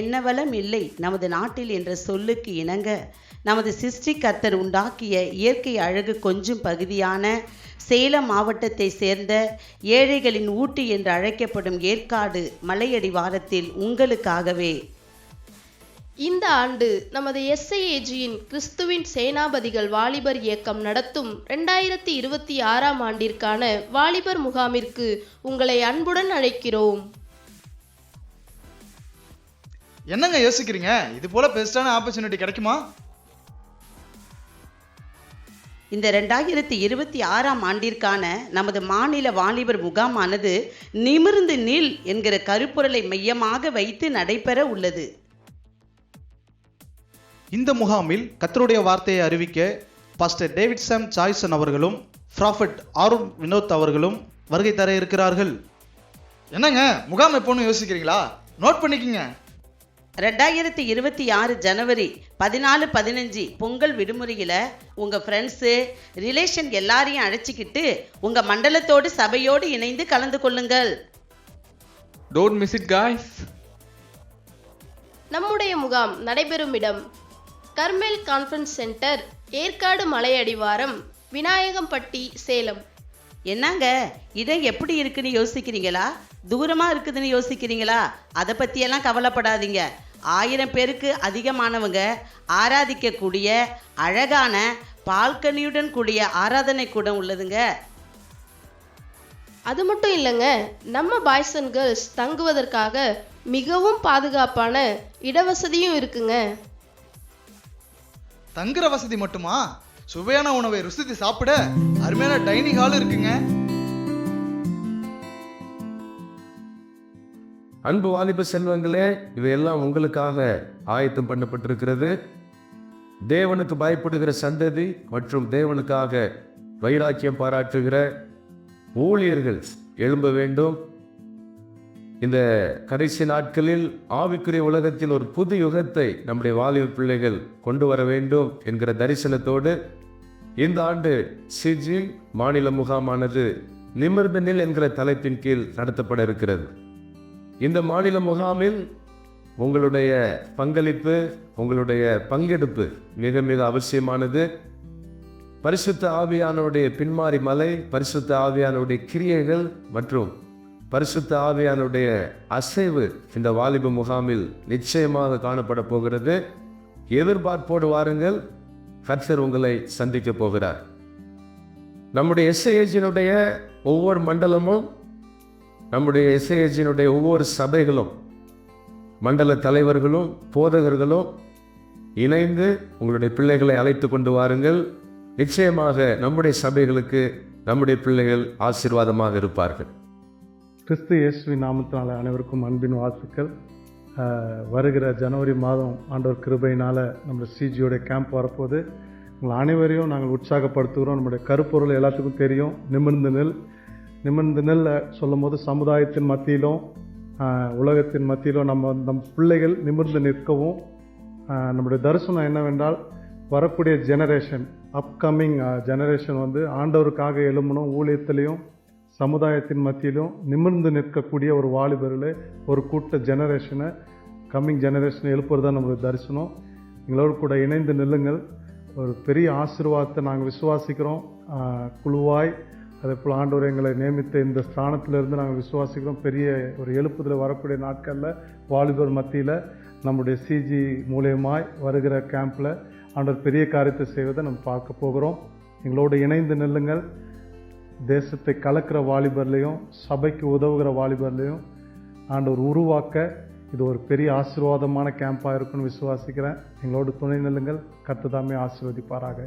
என்ன வளம் இல்லை நமது நாட்டில் என்ற சொல்லுக்கு இணங்க நமது சிருஷ்டி கர்த்தர் உண்டாக்கிய இயற்கை அழகு கொஞ்சம் பகுதியான சேலம் மாவட்டத்தை சேர்ந்த ஏழைகளின் ஊட்டி என்று அழைக்கப்படும் ஏற்காடு மலையடிவாரத்தில் உங்களுக்காகவே. இந்த ஆண்டு நமது எஸ்ஐஏஜியின் கிறிஸ்துவின் சேனாபதிகள் வாலிபர் இயக்கம் நடத்தும் ரெண்டாயிரத்தி இருபத்தி ஆறாம் ஆண்டிற்கான வாலிபர் முகாமிற்கு உங்களை அன்புடன் அழைக்கிறோம். என்னங்க யோசிக்கிறீங்க? இது போல பெஸ்டான ஆப்பர்ச்சுனிட்டி கிடைக்குமா? இந்த ரெண்டாயிரத்தி இருபத்தி ஆறாம் ஆண்டிற்கான நமது மாநில வாலிபர் முகாமானது நிமிர்ந்து நில் என்கிற கருப்பொருளை மையமாக வைத்து நடைபெற உள்ளது. இந்த முகாமில் கத்தருடைய வார்த்தையை அறிவிக்க பாஸ்டர் டேவிட் சாம் சாய்சன் அவர்களும் ப்ராஃபட் ஆருண் வினோத் அவர்களும் வருகை தர இருக்கிறார்கள். என்னங்க? முகாம் எப்போன்னு யோசிக்கிறீங்களா? நோட் பண்ணிக்கங்க. ரெண்டாயிரத்தி இருபத்தி ஆறு ஜனவரி பதினாலு பதினஞ்சு பொங்கல் விடுமுறையில் உங்கள் ஃப்ரெண்ட்ஸு ரிலேஷன் எல்லாரையும் அழைச்சிக்கிட்டு உங்கள் மண்டலத்தோடு சபையோடு இணைந்து கலந்து கொள்ளுங்கள் Don't miss it, guys. நம்முடைய முகாம் நடைபெறும் இடம் கர்மெல் கான்ஃபரன்ஸ் சென்டர் ஏற்காடு மலையடிவாரம் விநாயகம்பட்டி சேலம் என்னங்க இடம் எப்படி இருக்குன்னு யோசிக்கிறீங்களா? தூரமாக இருக்குதுன்னு யோசிக்கிறீங்களா? அதை பற்றியெல்லாம் கவலைப்படாதீங்க. ஆயிரம் பேருக்கு அதிகமானவங்க ஆராதிக்கக்கூடிய அழகான பால்கனியுடன் கூடிய ஆராதனை கூடம் உள்ளதுங்க. அது மட்டும் இல்லைங்க நம்ம பாய்ஸ் அண்ட் கேர்ள்ஸ் தங்குவதற்காக மிகவும் பாதுகாப்பான இடவசதியும் இருக்குங்க. தங்குற வசதி மட்டுமா? சுவையான உணவை ருசித்து சாப்பிட அருமையான டைனிங் ஹால் இருக்குங்க. அன்பு வாலிப செல்வங்களே இவையெல்லாம் உங்களுக்காக ஆயத்தம் பண்ணப்பட்டிருக்கிறது. தேவனுக்கு பயப்படுகிற சந்ததி மற்றும் தேவனுக்காக வைராக்கியம் பாராட்டுகிற ஊழியர்கள் எழும்ப வேண்டும். இந்த கடைசி நாட்களில் ஆவிக்குரிய உலகத்தில் ஒரு புது யுகத்தை நம்முடைய வாலிப பிள்ளைகள் கொண்டு வர வேண்டும் என்கிற தரிசனத்தோடு இந்த ஆண்டு சிஜி மாநில முகாமானது நிமிர்ந்த நில் என்கிற தலைப்பின் கீழ் நடத்தப்பட இருக்கிறது. இந்த மாநில முகாமில் உங்களுடைய பங்களிப்பு உங்களுடைய பங்கெடுப்பு மிக மிக அவசியமானது. பரிசுத்த ஆவியானுடைய பின்மாறி மலை பரிசுத்த ஆவியானுடைய கிரியைகள் மற்றும் பரிசுத்த ஆவியானுடைய அசைவு இந்த வாலிப முகாமில் நிச்சயமாக காணப்பட போகிறது. எதிர்பார்ப்போடு வாருங்கள். கர்த்தர் உங்களை சந்திக்க போகிறார். நம்முடைய எஸ்ஐஏஜினுடைய ஒவ்வொரு மண்டலமும் நம்முடைய எஸ்ஐஎஸ்ஜினுடைய ஒவ்வொரு சபைகளும் மண்டல தலைவர்களும் போதகர்களும் இணைந்து உங்களுடைய பிள்ளைகளை அழைத்து கொண்டு வாருங்கள். நிச்சயமாக நம்முடைய சபைகளுக்கு நம்முடைய பிள்ளைகள் ஆசீர்வாதமாக இருப்பார்கள். கிறிஸ்து இயேசுவி நாமத்தினால அனைவருக்கும் அன்பின் வாழ்த்துக்கள். வருகிற ஜனவரி மாதம் ஆண்டவர் கிருபையினால் நம்ம சிஜியோட கேம்ப் வரப்போது உங்கள் அனைவரையும் நாங்கள் உற்சாகப்படுத்துகிறோம். நம்முடைய கருப்பொருள் எல்லாத்துக்கும் தெரியும். நிமிர்ந்து நெல். நிமிர்ந்து நெல் சொல்லும் போது சமுதாயத்தின் மத்தியிலும் உலகத்தின் மத்தியிலும் நம்ம நம் பிள்ளைகள் நிமிர்ந்து நிற்கவும் நம்முடைய தரிசனம் என்னவென்றால் வரக்கூடிய ஜெனரேஷன் அப்கமிங் ஜெனரேஷன் வந்து ஆண்டவருக்காக எழும்பணும் ஊழியத்திலையும் சமுதாயத்தின் மத்தியிலும் நிமிர்ந்து நிற்கக்கூடிய ஒரு வாலிபரில் ஒரு கூட்ட ஜெனரேஷனை கம்மிங் ஜெனரேஷனை எழுப்புறது தான் நம்மளுக்கு தரிசனம். எங்களோடு கூட இணைந்து நில்லுங்கள். ஒரு பெரிய ஆசீர்வாதத்தை நாங்கள் விசுவாசிக்கிறோம். குழுவாய் அதே போல் ஆண்டவர் எங்களை நியமித்த இந்த ஸ்தானத்திலிருந்து நாங்கள் விசுவாசிக்கிறோம். பெரிய ஒரு எழுப்புதல் வரக்கூடிய நாட்களில் வாலிபர் மத்தியில் நம்முடைய சிஜி மூலியமாய் வருகிற கேம்பில் ஆண்டவர் பெரிய காரியத்தை செய்வதை நம்ம பார்க்க போகிறோம். எங்களோடு இணைந்து நில்லுங்கள். தேசத்தை கலக்கிற வாலிபர்லேயும் சபைக்கு உதவுகிற வாலிபர்லேயும் ஆண்டவர் உருவாக்க இது ஒரு பெரிய ஆசீர்வாதமான கேம்பாக இருக்குன்னு விசுவாசிக்கிறேன். எங்களோட துணை நிலங்கள் கற்றுதாமே ஆசீர்வதிப்பாராக.